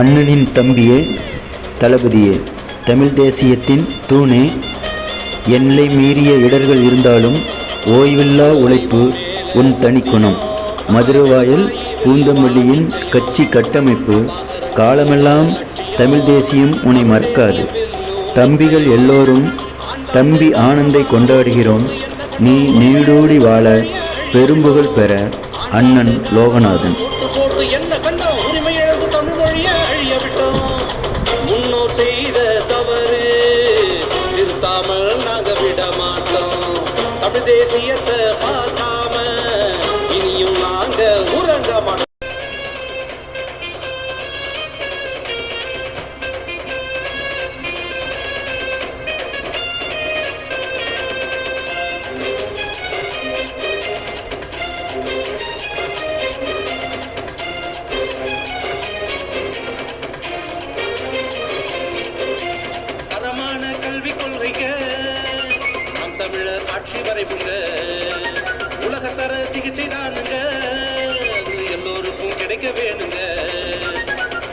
அண்ணனின் தம்பியே தளபதியே தமிழ் தேசியத்தின் தூணே எல்லை மீறிய இடர்கள் இருந்தாலும் ஓய்வில்லா உழைப்பு உன் தனிக்குணம். மதுரவாயல் பூந்தமல்லியின் கட்சி கட்டமைப்பு காலமெல்லாம் தமிழ் தேசியம் உன்னை மறக்காது. தம்பிகள் எல்லோரும் தம்பி ஆனந்தை கொண்டாடுகிறோம். நீ நீடூடி வாழ பெரும்புகழ் பெற அண்ணன் லோகநாதன். செய்த தவறு. திருத்தாமல் நாங்க விட மாட்டோம். தமிழ் தேசியத்தை சாட்சி வரைவுங்க உலகத்தர சிகிச்சை தானுங்க. அது எல்லோருக்கும் கிடைக்க வேணுங்க.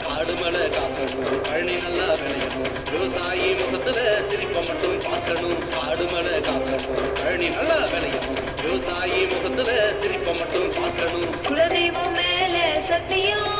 காடு மலை காக்கணும் பழனி நல்லா விளையணும். விவசாயி முகத்துல சிரிப்பை மட்டும் பார்க்கணும். காடு மலை காக்கணும் பழனி நல்லா விளையணும். விவசாயி முகத்துல சிரிப்பை மட்டும் பார்க்கணும். குலதெய்வம் மேல சத்தியம்.